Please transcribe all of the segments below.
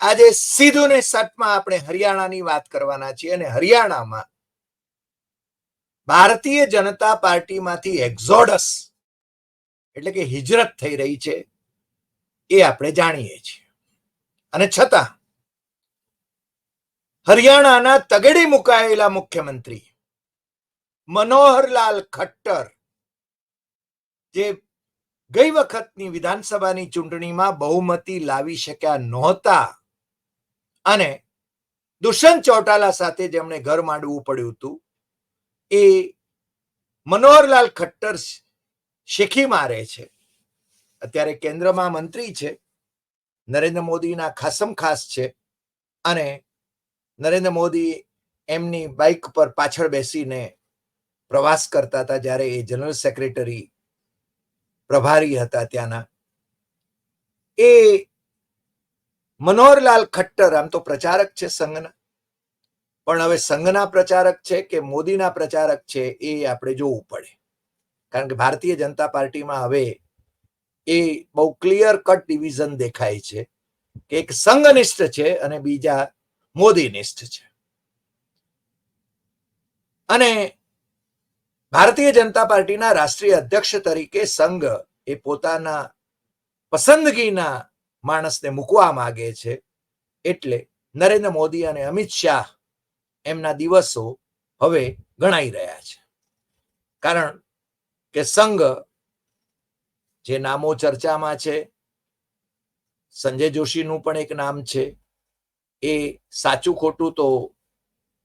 આજે સીધું ને સટમાં આપણે હરિયાણાની વાત કરવાના છીએ અને હરિયાણામાં ભારતીય જનતા પાર્ટીમાંથી એક્ઝોડસ એટલે કે હિજરત થઈ રહી છે એ આપણે જાણીએ છીએ. અને છતાં હરિયાણાના તગડી મુકાયેલા મુખ્યમંત્રી મનોહરલાલ ખટ્ટર જે ગઈ વખતની વિધાનસભાની ચૂંટણીમાં બહુમતી લાવી શક્યા નહોતા અને દુષ્યંત ચૌટાલા સાથે જેમણે ઘર માંડવું પડ્યું હતું. એ મનોહરલાલ ખટ્ટર શેખી મારે છે. અત્યારે કેન્દ્રમાં મંત્રી છે. નરેન્દ્ર મોદીના ખાસમ ખાસ છે. અને નરેન્દ્ર મોદી એમની બાઇક પર પાછળ બેસીને પ્રવાસ કરતા હતા જ્યારે એ જનરલ સેક્રેટરી પ્રભારી હતા ત્યાંના. એ મનોહરલાલ ખટ્ટર, આમ તો પ્રચારક છે સંઘના. પણ હવે સંઘના પ્રચારક છે કે મોદીના પ્રચારક છે એ આપણે જોવું પડે. કારણ કે ભારતીય જનતા પાર્ટીમાં હવે એ બહુ ક્લિયર કટ ડિવિઝન દેખાય છે કે એક સંઘનિષ્ઠ છે અને બીજા મોદીનિષ્ઠ છે. અને ભારતીય જનતા પાર્ટીના રાષ્ટ્રીય અધ્યક્ષ તરીકે સંઘ એ પોતાના પસંદગીના માણસને મૂકવા માંગે છે. એટલે નરેન્દ્ર મોદી અને અમિત શાહ એમના દિવસો હવે ગણાઈ રહ્યા છે. કારણ કે સંઘ જે નામો ચર્ચામાં છે, સંજય જોશીનું પણ એક નામ છે, એ સાચું ખોટું તો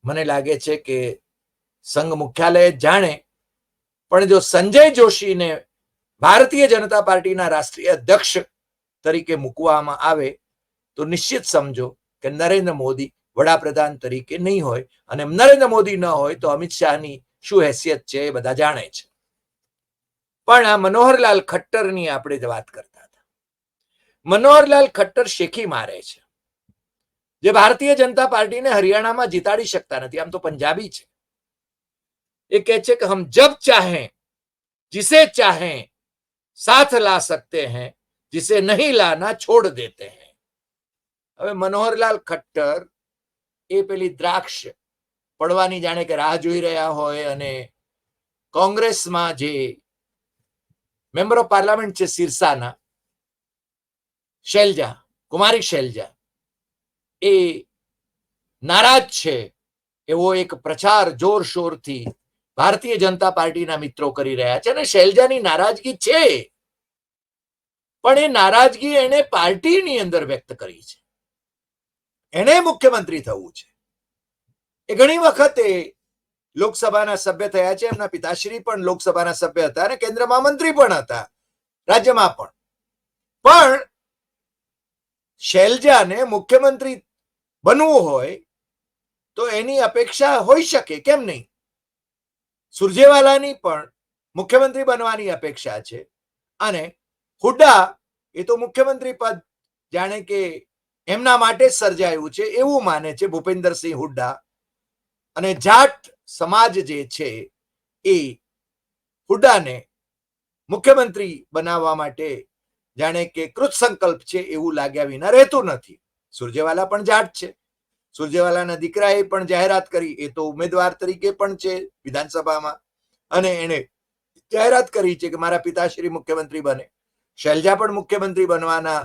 મને લાગે છે કે સંઘ મુખ્યાલય જાણે, પણ જો સંજય જોશીને ભારતીય જનતા પાર્ટીના રાષ્ટ્રીય અધ્યક્ષ તરીકે મૂકવામાં આવે, તો નિશ્ચિત સમજો કે નરેન્દ્ર મોદી વડાપ્રધાન તરીકે નહીં હોય અને નરેન્દ્ર મોદી ન હોય તો અમિત શાહની શું હેસિયત છે એ બધા જાણે છે. પણ આ મનોહરલાલ ખટ્ટરની આપણે વાત કરતા હતા. મનોહરલાલ ખટ્ટર શેખી મારે છે. જે ભારતીય જનતા પાર્ટીને હરિયાણામાં જીતાડી શકતા નથી, આમ તો પંજાબી છે. એ કહે છે કે હમ જબ ચાહે, જિસે ચાહે, સાથ લા સકતે હૈ जिसे नहीं लाना छोड़ देते हैं હવે મનોહરલાલ ખટ્ટર એ પેલી દ્રાક્ષ પડવાની જાણે કે રાહ જોઈ રહ્યા હોય અને કોંગ્રેસમાં જે મેમ્બર ઓફ પાર્લામેન્ટ છે સિરસાના શૈલજા કુમારી શૈલજા એ નારાજ છે એવો એક પ્રચાર જોરશોરથી ભારતીય જનતા પાર્ટીના મિત્રો કરી રહ્યા છે અને શૈલજાની નારાજગી છે પણ એ નારાજગી એને પાર્ટીની અંદર વ્યક્ત કરી છે. એને મુખ્યમંત્રી થવું છે. એ ઘણી વખતે લોકસભાના સભ્ય થયા છે, એમના પિતાશ્રી પણ લોકસભાના સભ્ય હતા અને કેન્દ્રમાં મંત્રી પણ હતા, રાજ્યમાં પણ. પણ શૈલજાને મુખ્યમંત્રી બનવું હોય તો એની અપેક્ષા હોઈ શકે, કેમ નહીં? સુરજેવાલાની પણ મુખ્યમંત્રી બનવાની અપેક્ષા છે અને હુડ્ડા એ તો મુખ્યમંત્રી પદ. જાણે કે એમના માટે સર્જાયું છે એવું માને છે ભૂપેન્દ્રસિંહ હુડ્ડા. અને જાટ સમાજ જે છે એ હુડ્ડાને મુખ્યમંત્રી બનાવવા માટે જાણે કે કૃત સંકલ્પ છે એવું લાગ્યા વિના રહેતું નથી. સુરજેવાલા પણ જાટ છે. સુરજેવાલાના દીકરાએ પણ જાહેરાત કરી, એ તો ઉમેદવાર તરીકે પણ છે વિધાનસભામાં. અને એણે જાહેરાત કરી છે કે મારા પિતાશ્રી મુખ્યમંત્રી બને. શૈલજા પણ મુખ્યમંત્રી બનવાના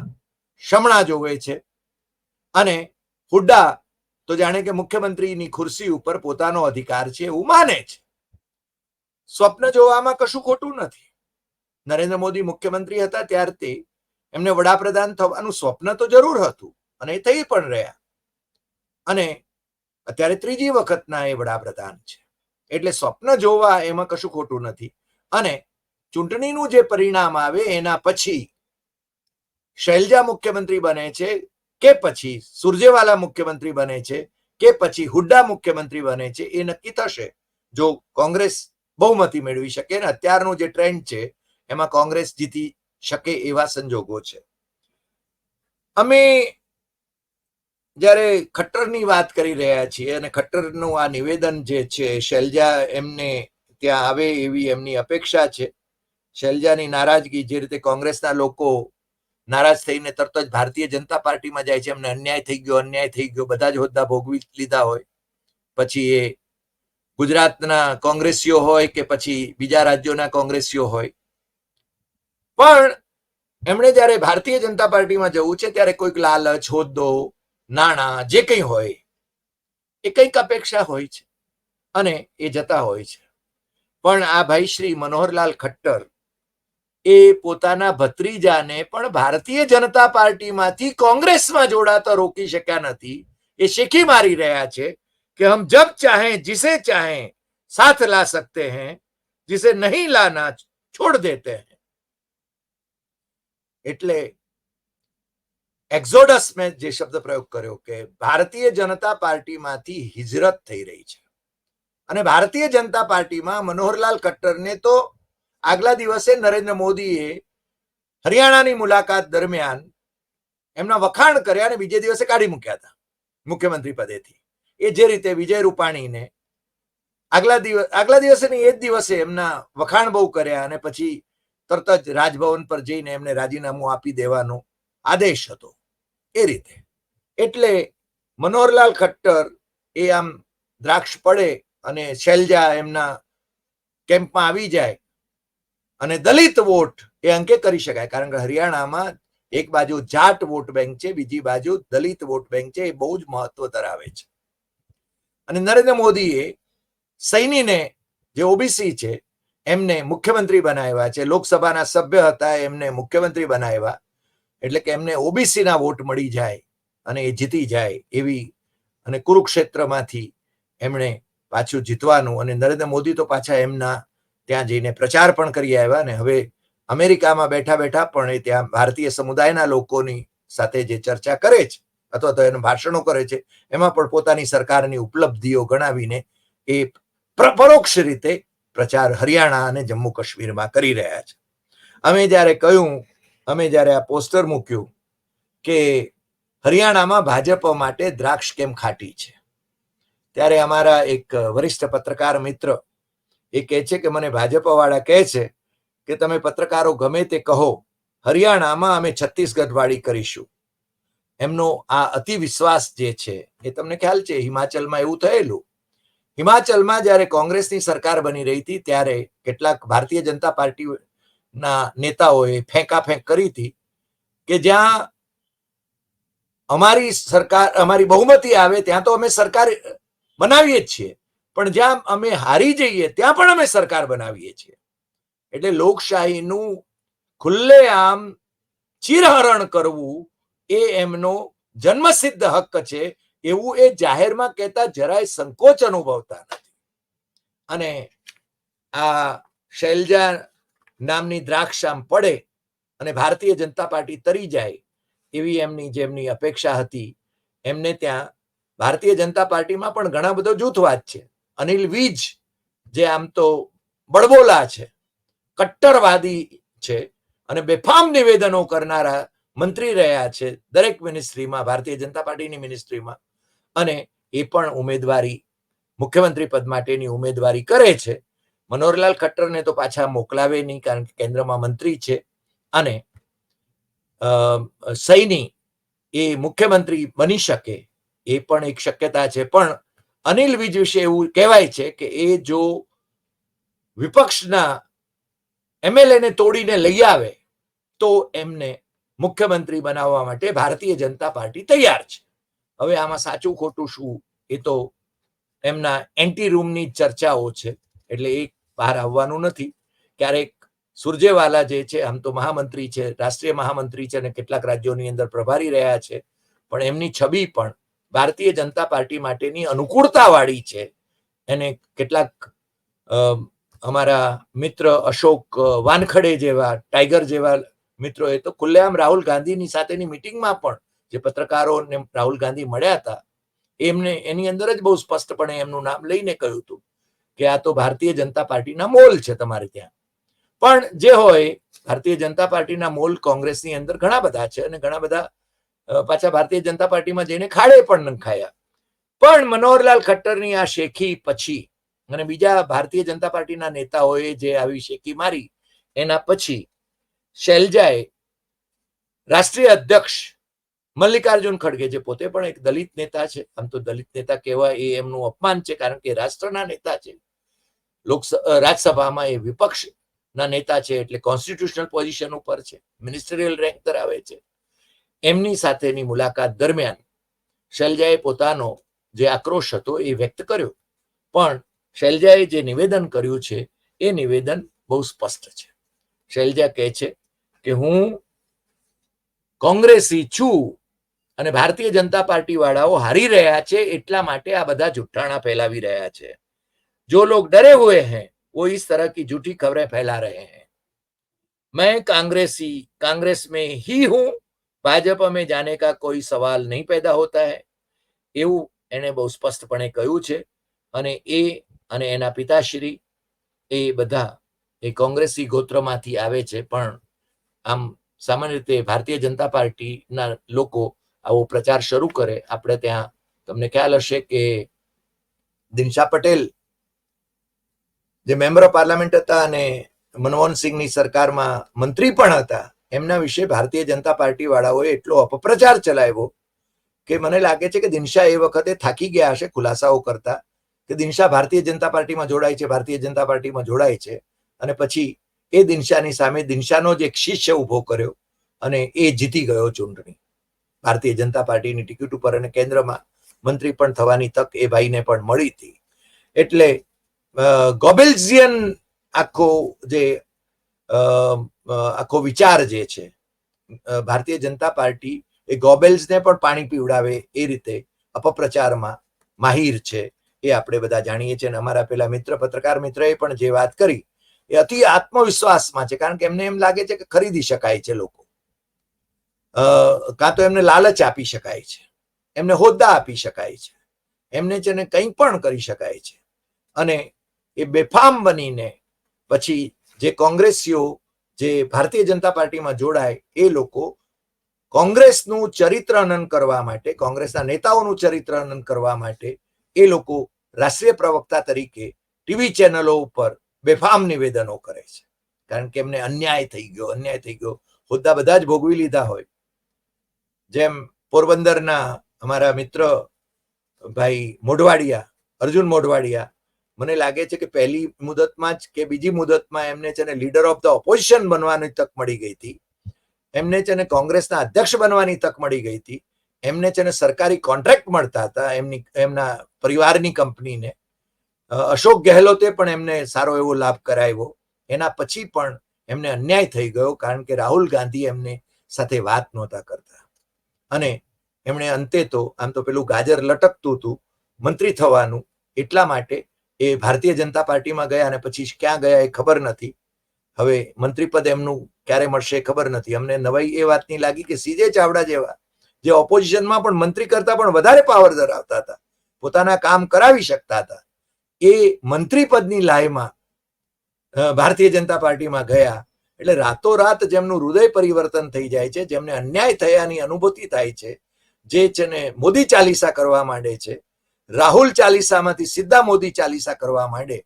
શમણા જોવે છે. અને હુડ્ડા તો જાણે કે મુખ્યમંત્રીની ખુરશી ઉપર પોતાનો અધિકાર છે એવું માને છે. સ્વપ્ન જોવામાં કશું ખોટું નથી. નરેન્દ્ર મોદી મુખ્યમંત્રી હતા ત્યારથી એમને વડાપ્રધાન થવાનું સ્વપ્ન તો જરૂર હતું અને એ થઈ પણ રહ્યા. અને અત્યારે ત્રીજી વખતના એ વડાપ્રધાન છે. એટલે સ્વપ્ન જોવા એમાં કશું ખોટું નથી. અને ચૂંટણીનું જે પરિણામ આવે એના પછી શૈલજા મુખ્યમંત્રી બને છે, કે પછી સુરજેવાલા મુખ્યમંત્રી બને છે, કે પછી હુડ્ડા મુખ્યમંત્રી બને છે, એ નક્કી થશે. જો કોંગ્રેસ બહુમતી મેળવી શકે ને, અત્યારનું જે ટ્રેન્ડ છે, એમાં કોંગ્રેસ જીતી શકે એવા સંજોગો છે. અમે જ્યારે ખટ્ટરની વાત કરી રહ્યા છીએ અને ખટ્ટરનું આ નિવેદન જે છે, શૈલજા એમને ત્યાં આવે એવી એમની અપેક્ષા છે શૈલજાની નારાજગી જે રીતે કોંગ્રેસના લોકો નારાજ થઈને તરત જ ભારતીય જનતા પાર્ટીમાં જાય છે, એમને અન્યાય થઈ ગયો, અન્યાય થઈ ગયો, બધા જ હોદ્દા ભોગવી લીધા હોય. પછી એ ગુજરાતના કોંગ્રેસીઓ હોય કે પછી બીજા રાજ્યોના કોંગ્રેસીઓ હોય. પણ એમણે જ્યારે ભારતીય જનતા પાર્ટીમાં જવું છે, ત્યારે કોઈક લાલચ, હોદ્દો, નાણાં, જે કંઈ હોય, એ કંઈક અપેક્ષા હોય છે અને એ જતા હોય છે. પણ આ ભાઈ શ્રી મનોહરલાલ ખટ્ટર એ પોતાના ભત્રીજાને પણ ભારતીય જનતા પાર્ટીમાંથી કોંગ્રેસમાં જોડાતા રોકી શક્યા નથી એ શેખી મારી રહ્યા છે कि हम जब चाहें जिसे चाहें साथ ला सकते हैं जिसे नहीं लाना छोड़ देते हैं એટલે એક્ઝોડસ મેં જે શબ્દ પ્રયોગ કર્યો કે ભારતીય જનતા પાર્ટીમાંથી હિજરત થઈ રહી છે અને ભારતીય જનતા પાર્ટીમાં મનોહરલાલ ખટ્ટરને તો આગલા દિવસે નરેન્દ્ર મોદીએ હરિયાણાની મુલાકાત દરમિયાન એમના વખાણ કર્યા અને બીજે દિવસે કાઢી મૂક્યા હતા મુખ્યમંત્રી પદેથી. એ જે રીતે વિજય રૂપાણીને આગલા દિવસ, આગલા દિવસે એ જ દિવસે એમના વખાણ બહુ કર્યા અને પછી તરત જ રાજભવન પર જઈને એમને રાજીનામું આપી દેવાનો આદેશ હતો. એ રીતે. એટલે મનોહરલાલ ખટ્ટર એ આમ દ્રાક્ષ પડે અને શૈલજા એમના કેમ્પમાં આવી જાય અને દલિત વોટ એ અંકે કરી શકાય. કારણ કે હરિયાણામાં એક બાજુ જાટ વોટ બેંક છે, બીજી બાજુ દલિત વોટ બેંક છે, એ બહુ જ મહત્વ ધરાવે છે. અને નરેન્દ્ર મોદીએ સૈનીને જે ઓબીસી છે, એમને મુખ્યમંત્રી બનાવ્યા છે. લોકસભાના સભ્ય હતા, એમને મુખ્યમંત્રી બનાવ્યા. એટલે કે એમને ઓબીસી ના વોટ મળી જાય અને એ જીતી જાય એવી અને કુરુક્ષેત્રમાંથી એમણે પાછું જીતવાનું અને નરેન્દ્ર મોદી તો પાછા એમના ત્યાં જઈને પ્રચાર પણ કરી આવ્યા અને હવે અમેરિકામાં બેઠા બેઠા પણ એ ત્યાં ભારતીય સમુદાયના લોકોની સાથે જે ચર્ચા કરે છે, અથવા તો એનું ભાષણો કરે છે, એમાં પણ પોતાની સરકારની ઉપલબ્ધિઓ ગણાવીને એ પરોક્ષ રીતે પ્રચાર હરિયાણા અને જમ્મુ કાશ્મીરમાં કરી રહ્યા છે. અમે જ્યારે કહ્યું, અમે જ્યારે આ પોસ્ટર મૂક્યું કે હરિયાણામાં ભાજપ માટે દ્રાક્ષ કેમ ખાટી છે, ત્યારે અમારા એક વરિષ્ઠ પત્રકાર મિત્ર એ કહે છે કે મને ભાજપ વાળા કહે છે કે તમે પત્રકારો ગમે તે કહો, હરિયાણામાં અમે છત્તીસગઢ વાળી કરીશું. એમનો આ અતિ વિશ્વાસ જે છે, એ તમને ખ્યાલ છે, હિમાચલમાં એવું થયેલું. હિમાચલમાં જ્યારે કોંગ્રેસની સરકાર બની રહી હતી, ત્યારે કેટલાક ભારતીય જનતા પાર્ટીના નેતાઓએ ફેંકાફેંક કરી હતી કે જ્યાં અમારી સરકાર, અમારી બહુમતી આવે, ત્યાં તો અમે સરકાર બનાવીએ જ છીએ. પણ જ્યાં અમે હારી જઈએ, ત્યાં પણ અમે સરકાર બનાવીએ છીએ. એટલે લોકશાહીનું ખુલ્લેઆમ ચિરહરણ કરવું એ એમનો જન્મસિદ્ધ હક છે, એવું એ જાહેરમાં કહેતા જરાય સંકોચ અનુભવતા નથી. અને આ શૈલજા નામની દ્રાક્ષ આમ પડે અને ભારતીય જનતા પાર્ટી તરી જાય, એવી એમની જેમની અપેક્ષા હતી. એમને ત્યાં ભારતીય જનતા પાર્ટીમાં પણ ઘણા બધો જૂથવાદ છે. અનિલ વીજ જે આમ તો બળબોલા છે, કટ્ટરવાદી છે અને બેફામ નિવેદનો કરનારા મંત્રી રહ્યા છે દરેક મિનિસ્ટ્રીમાં, ભારતીય જનતા પાર્ટીની મિનિસ્ટ્રીમાં. અને એ પણ ઉમેદવારી, મુખ્યમંત્રી પદ માટેની ઉમેદવારી કરે છે. મનોહરલાલ ખટ્ટરને તો પાછા મોકલાવે નહીં કારણ કે કેન્દ્રમાં મંત્રી છે. અને સૈની એ મુખ્યમંત્રી બની શકે એ પણ એક શક્યતા છે. પણ અનિલ વિજ વિશે એવું કહેવાય છે કે એ જો વિપક્ષના એમએલએ ને તોડીને લઈ આવે, તો એમને મુખ્યમંત્રી બનાવવા માટે ભારતીય જનતા પાર્ટી તૈયાર છે. હવે આમાં સાચું ખોટું શું? એ તો એમના એન્ટી રૂમની ચર્ચાઓ છે, એટલે એ બહાર આવવાનું નથી. ક્યારેક સુરજેવાલા જે છે, આમ તો મહામંત્રી છે, રાષ્ટ્રીય મહામંત્રી છે અને કેટલાક રાજ્યોની અંદર પ્રભારી રહ્યા છે, પણ એમની છબી પણ ભારતીય જનતા પાર્ટી માટેની અનુકૂળતાવાળી છે. એને કેટલાક અમારા મિત્ર અશોક વાનખડે જેવા, ટાઈગર જેવા મિત્રોએ તો ખુલ્લેઆમ રાહુલ ગાંધીની સાથેની મિટિંગમાં પણ જે પત્રકારોને રાહુલ ગાંધી મળ્યા હતા, એમને એની અંદર જ બહુ સ્પષ્ટપણે એમનું નામ લઈને કહ્યું હતું કે આ તો ભારતીય જનતા પાર્ટીના મોલ છે તમારે ત્યાં. પણ જે હોય, ભારતીય જનતા પાર્ટીના મોલ કોંગ્રેસની અંદર ઘણા બધા છે અને ઘણા બધા પાછા ભારતીય જનતા પાર્ટીમાં જઈને ખાડે પણ નંખાયા પણ મનોહરલાલ ખટ્ટરની આ શેખી પછી અને બીજા ભારતીય જનતા પાર્ટીના નેતાઓએ જે આવી શેખી મારી, એના પછી શૈલજાએ રાષ્ટ્રીય અધ્યક્ષ મલ્લિકાર્જુન ખડગે, જે પોતે પણ એક દલિત નેતા છે, આમ તો દલિત નેતા કહેવાય એ એમનું અપમાન છે, કારણ કે રાષ્ટ્રના નેતા છે. લોકસભા રાજ્યસભામાં એ વિપક્ષના નેતા છે, એટલે કોન્સ્ટિટ્યુશનલ પોઝિશન ઉપર છે મિનિસ્ટરિયલ રેન્ક ધરાવે છે. એમની સાથેની મુલાકાત દરમિયાન શૈલજાએ પોતાનો જે આક્રોશ હતો એ વ્યક્ત કર્યો પણ શૈલજાએ જે નિવેદન કર્યું છે એ નિવેદન બહુ સ્પષ્ટ છે શૈલજા કહે છે કે હું કોંગ્રેસી છું અને ભારતીય જનતા પાર્ટી વાળાઓ હારી રહ્યા છે એટલા માટે આ બધા જુઠ્ઠાણા ફેલાવી રહ્યા છે जो लोग डरे हुए हैं वो इस तरह की झूठी खबरें फैला रहे हैं मैं कांग्रेसी कांग्रेस में ही हूं ભાજપા में जाने का कोई सवाल नहीं पैदा होता है એવું એને બહુ સ્પષ્ટપણે કહ્યું છે અને એ અને એના પિતાશ્રી એ બધા એ કોંગ્રેસી ગોત્રમાંથી આવે છે પણ આમ સામાન્ય રીતે ભારતીય જનતા પાર્ટીના લોકો આવો પ્રચાર શરૂ કરે આપણે ત્યાં તમને ખ્યાલ હશે કે દિનશા પટેલ જે મેમ્બર ઓફ પાર્લામેન્ટ હતા અને મનમોહન સિંહની સરકારમાં મંત્રી પણ હતા એમના વિશે ભારતીય જનતા પાર્ટી વાળાઓએ એટલો અપપ્રચાર ચલાવ્યો કે મને લાગે છે કે દિનશા એ વખતે થાકી ગયા હશે ખુલાસાઓ કરતા કે દિનશા ભારતીય જનતા પાર્ટીમાં જોડાય છે, ભારતીય જનતા પાર્ટીમાં જોડાય છે અને પછી એ દિનશાની સામે દિનશાનો જ એક શિષ્ય ઊભો કર્યો અને એ જીતી ગયો ચૂંટણી. ભારતીય જનતા પાર્ટીની ટિકિટ ઉપર અને કેન્દ્રમાં મંત્રી પણ થવાની તક એ ભાઈને પણ મળી હતી. એટલે ગોબેલ્ઝિયન આખો જે આખો વિચાર જે છે ભારતીય જનતા પાર્ટી એ ગોબેલ્સને પણ પાણી પીવડાવે એ રીતે અપપ્રચારમાં માહિર છે એ આપણે બધા જાણીએ છીએ અને અમારા પેલા મિત્ર પત્રકાર મિત્રએ પણ જે વાત કરી, એ અતિ આત્મવિશ્વાસમાં છે. કારણ કે એમને એમ લાગે છે કે ખરીદી શકાય છે લોકો. કાં તો એમને લાલચ આપી શકાય છે. એમને હોદ્દા આપી શકાય છે. એમને છે ને કંઈ પણ કરી શકાય છે. અને એ બેફામ બનીને પછી જે કોંગ્રેસીઓ, જે ભારતીય જનતા પાર્ટીમાં જોડાય, એ લોકો કોંગ્રેસનું ચરિત્રનન કરવા માટે, કોંગ્રેસના નેતાઓનું ચરિત્રનન કરવા માટે, એ લોકો રાષ્ટ્રીય પ્રવક્તા તરીકે ટીવી ચેનલો ઉપર બેફામ નિવેદનો કરે છે. કારણ કે એમને અન્યાય થઈ ગયો, અન્યાય થઈ ગયો. હોદ્દા બધા જ ભોગવી લીધા હોય. જેમ પોરબંદરના અમારા મિત્ર ભાઈ મોઢવાડિયા, અર્જુન મોઢવાડિયા મને લાગે છે કે પહેલી મુદતમાં જ કે બીજી મુદતમાં એમને છે ને લીડર ઓફ ધ ઓપોઝિશન બનવાની તક મળી ગઈ હતી. એમને છે ને કોંગ્રેસના અધ્યક્ષ બનવાની તક મળી ગઈ હતી. એમને છે ને સરકારી કોન્ટ્રાક્ટ મળતા હતા એમની, એમના પરિવારની કંપનીને. અશોક ગેહલોતે પણ એમને સારો એવો લાભ કરાવ્યો. એના પછી પણ એમને અન્યાય થઈ ગયો કારણ કે રાહુલ ગાંધી એમને સાથે વાત નહોતા કરતા. અને એમણે અંતે તો આમ તો પેલું ગાજર લટકતું હતું મંત્રી થવાનું એટલા માટે એ ભારતીય જનતા પાર્ટીમાં ગયા અને પછી ક્યાં ગયા એ ખબર નથી. હવે મંત્રી પદ એમનું ક્યારે મળશે ખબર નથી. અમને નવાઈ એ વાતની લાગી કે સીજે ચાવડા જેવા, જે ઓપોઝિશનમાં પણ મંત્રી કરતા પણ વધારે પાવર ધરાવતા હતા, પોતાના કામ કરાવી શકતા હતા, એ મંત્રી પદની લાયમાં ભારતીય જનતા પાર્ટીમાં ગયા. એટલે રાતોરાત જેમનું હૃદય પરિવર્તન થઈ જાય છે, જેમને અન્યાય થયાની અનુભૂતિ થાય છે, જે છે ને મોદી ચાલીસા કરવા માંડે છે રાહુલ ચાલીસામાંથી સીધા મોદી ચાલીસા કરવા માંડે.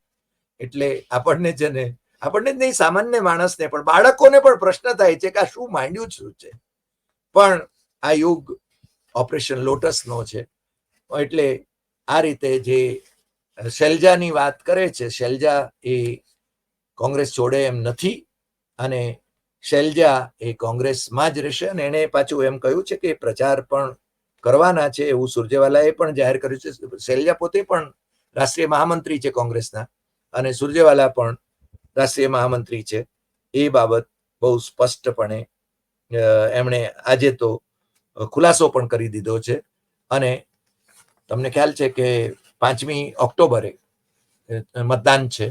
એટલે આપણને છે ને આપણને જ નહીં, સામાન્ય માણસને પણ, બાળકોને પણ પ્રશ્ન થાય છે કે આ શું માંડ્યું શું છે? પણ આ યુગ ઓપરેશન લોટસનો છે. એટલે આ રીતે જે શૈલજાની વાત કરે છે, શૈલજા એ કોંગ્રેસ છોડે એમ નથી અને શૈલજા એ કોંગ્રેસમાં જ રહેશે અને એણે પાછું એમ કહ્યું છે કે પ્રચાર પણ કરવાના છે એવું સુરજેવાલાએ પણ જાહેર કર્યું છે. શૈલજા પોતે પણ રાષ્ટ્રીય મહામંત્રી છે કોંગ્રેસના અને સુરજેવાલા પણ રાષ્ટ્રીય મહામંત્રી છે. એ બાબત બહુ સ્પષ્ટપણે એમણે આજે તો ખુલાસો પણ કરી દીધો છે. અને તમને ખ્યાલ છે કે પાંચમી ઓક્ટોબરે મતદાન છે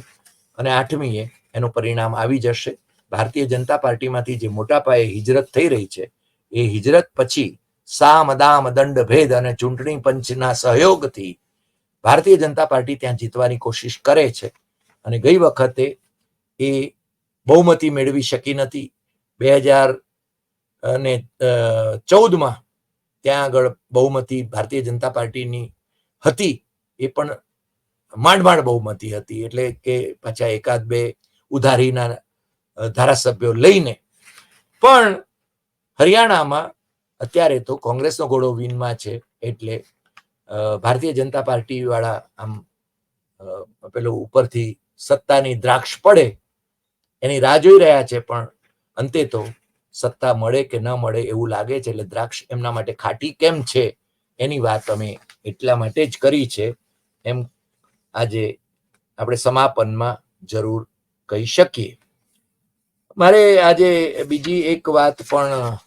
અને આઠમીએ એનું પરિણામ આવી જશે. ભારતીય જનતા પાર્ટીમાંથી જે મોટા પાયે હિજરત થઈ રહી છે, એ હિજરત પછી સામ, દામ, દંડ, ભેદ અને ચૂંટણી પંચના સહયોગથી ભારતીય જનતા પાર્ટી ત્યાં જીતવાની કોશિશ કરે છે. અને ગઈ વખતે એ બહુમતી મેળવી શકી નથી. બે હજાર અને ચૌદમાં ત્યાં આગળ બહુમતી ભારતીય જનતા પાર્ટીની હતી. એ પણ માંડ માંડ બહુમતી હતી. એટલે કે પાછા એકાદ બે ઉધારીના ધારાસભ્યો લઈને. પણ હરિયાણામાં અત્યારે તો કોંગ્રેસનો ઘોડો વિનમાં છે એટલે ભારતીય જનતા પાર્ટી વાળા આમ પેલું ઉપરથી સત્તાની દ્રાક્ષ પડે, એની રાહ જોઈ રહ્યા છે, પણ અંતે તો સત્તા મળે કે ન મળે એવું લાગે છે, એટલે દ્રાક્ષ એમના માટે ખાટી કેમ છે, એની વાત અમે એટલા માટે જ કરી છે, એમ આજે આપણે સમાપનમાં જરૂર કહી શકીએ. મારે આજે બીજી એક વાત પણ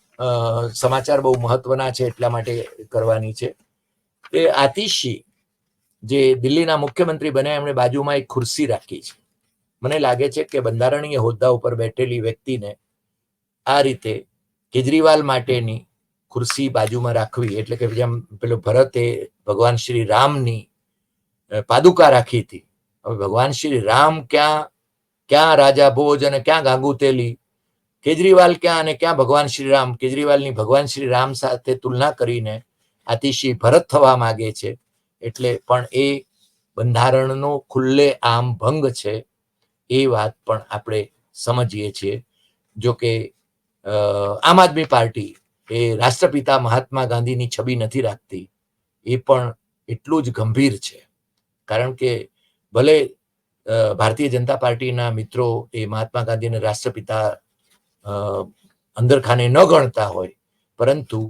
સમાચાર બહુ મહત્વના છે એટલા માટે કરવાની છે. કે આતિશી જે દિલ્હીના મુખ્યમંત્રી બન્યા, એમણે બાજુમાં એક ખુરશી રાખી છે. મને લાગે છે કે બંધારણીય હોદ્દા ઉપર બેઠેલી વ્યક્તિને આ રીતે કેજરીવાલ માટેની ખુરશી બાજુમાં રાખવી, એટલે કે જેમ પેલો ભરતે ભગવાન શ્રી રામની પાદુકા રાખી હતી. હવે ભગવાન શ્રી રામ ક્યાં ક્યાં રાજા ભોજ અને ક્યાં ગાંગુ તેલી કેજરીવાલ ક્યાં અને ક્યાં ભગવાન શ્રી રામ કેજરીવાલની ભગવાન શ્રી રામ સાથે તુલના કરીને અતિશય ભરત થવા માંગે છે. એટલે પણ એ બંધારણનો ખુલ્લે આમ ભંગ છે એ વાત પણ આપણે સમજીએ છીએ. જો કે આમ આદમી પાર્ટી એ રાષ્ટ્રપિતા મહાત્મા ગાંધીની છબી નથી રાખતી. એ પણ એટલું જ ગંભીર છે. કારણ કે ભલે ભારતીય જનતા પાર્ટીના મિત્રો એ મહાત્મા ગાંધીને રાષ્ટ્રપિતા અંદરખાને ન ગણતા હોય. પરંતુ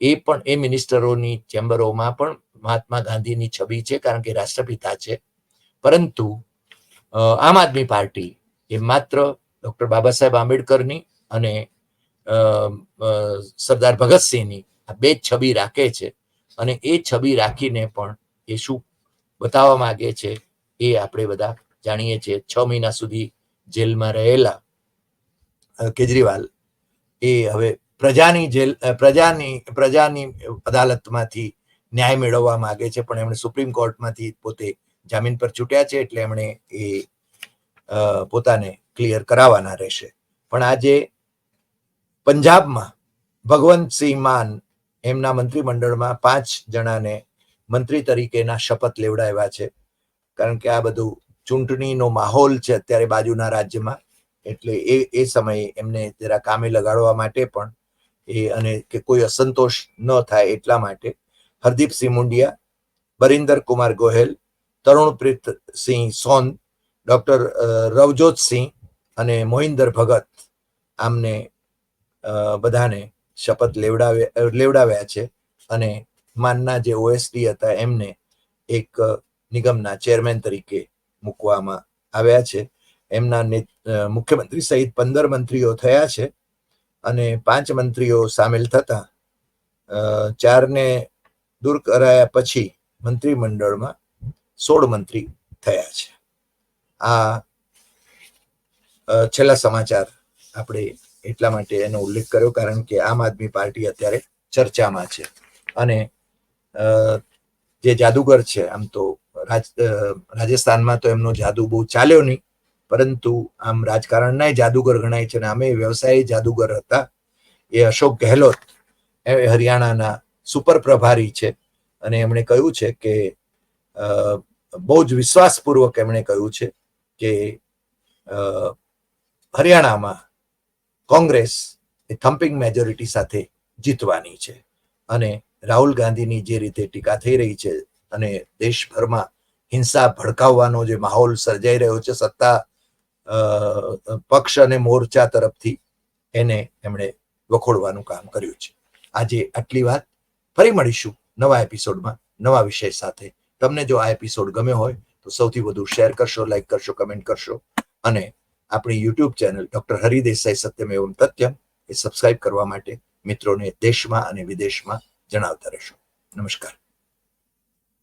એ પણ, એ મિનિસ્ટરોની ચેમ્બરોમાં પણ મહાત્મા ગાંધીની છબી છે, કારણ કે રાષ્ટ્રપિતા છે. પરંતુ આમ આદમી પાર્ટી એ માત્ર ડોક્ટર બાબા સાહેબ આંબેડકરની અને સરદાર ભગતસિંહની આ બે છબી રાખે છે. અને એ છબી રાખીને પણ એ શું બતાવવા માંગે છે એ આપણે બધા જાણીએ છીએ. છ મહિના સુધી જેલમાં રહેલા કેજરીવાલ, એ હવે પ્રજાની જેલ પ્રજાની પ્રજાની અદાલતમાંથી ન્યાય મેળવવા માંગે છે, પણ એમણે સુપ્રીમ કોર્ટમાંથી પોતે જામીન પર છૂટ્યા છે, એટલે એમણે એ પોતાને ક્લિયર કરાવવાના રહેશે. પણ આજે પંજાબમાં ભગવંતસિંહ માન એમના મંત્રીમંડળમાં પાંચ જણાને મંત્રી તરીકેના શપથ લેવડાવ્યા છે. કારણ કે આ બધું ચૂંટણીનો માહોલ છે અત્યારે બાજુના રાજ્યમાં. એટલે એ એ સમયે એમને જરા કામે લગાડવા માટે પણ એ અને કે કોઈ અસંતોષ ન થાય એટલા માટે હરદીપસિંહ મુંડિયા, બરિંદર કુમાર ગોહેલ તરુણપ્રીત સિંહ સોન, ડોક્ટર રવજોત સિંહ અને મોહિન્દર ભગત આમને બધાને શપથ લેવડાવ્યા લેવડાવ્યા છે અને માનના જે ઓએસડી હતા એમને એક નિગમના ચેરમેન તરીકે મૂકવામાં આવ્યા છે. એમના મુખ્યમંત્રી સહિત પંદર મંત્રીઓ થયા છે અને પાંચ મંત્રીઓ સામેલ થતા ચારને દૂર કરાયા પછી મંત્રીમંડળમાં સોળ મંત્રી થયા છે. આ છેલ્લા સમાચાર આપણે એટલા માટે એનો ઉલ્લેખ કર્યો કારણ કે આમ આદમી પાર્ટી અત્યારે ચર્ચામાં છે અને જે જાદુગર છે, આમ તો રાજસ્થાનમાં તો એમનો જાદુ બહુ ચાલ્યો નહીં. પરંતુ આમ રાજકારણના જાદુગર ગણાય છે અને આમે વ્યવસાય જાદુગર હતા. એ અશોક ગેહલોત, એ હરિયાણાના સુપર પ્રભારી છે અને એમણે કહ્યું છે કે બહુ જ વિશ્વાસપૂર્વક એમણે કહ્યું છે કે હરિયાણામાં કોંગ્રેસ એ થમ્પિંગ મેજોરિટી સાથે જીતવાની છે અને રાહુલ ગાંધીની જે રીતે ટીકા થઈ રહી છે અને દેશભરમાં હિંસા ભડકાવવાનો જે માહોલ સર્જાઈ રહ્યો છે, સત્તા પક્ષ અને મોરચા તરફથી એને એમણે વખોડવાનું કામ કર્યું છે. આજે આટલી વાત. ફરી મળીશું નવા એપિસોડમાં, નવા વિષય સાથે. તમને જો આ એપિસોડ ગમ્યો હોય, તો સૌથી વધુ શેર કરશો, લાઈક કરશો, કમેન્ટ કરશો. અને આપણી YouTube channel doctor Hari Desai Satyam એવમ એ સબસ્ક્રાઇબ કરવા માટે મિત્રોને દેશમાં અને વિદેશમાં જણાવતા રહેશો. નમસ્કાર.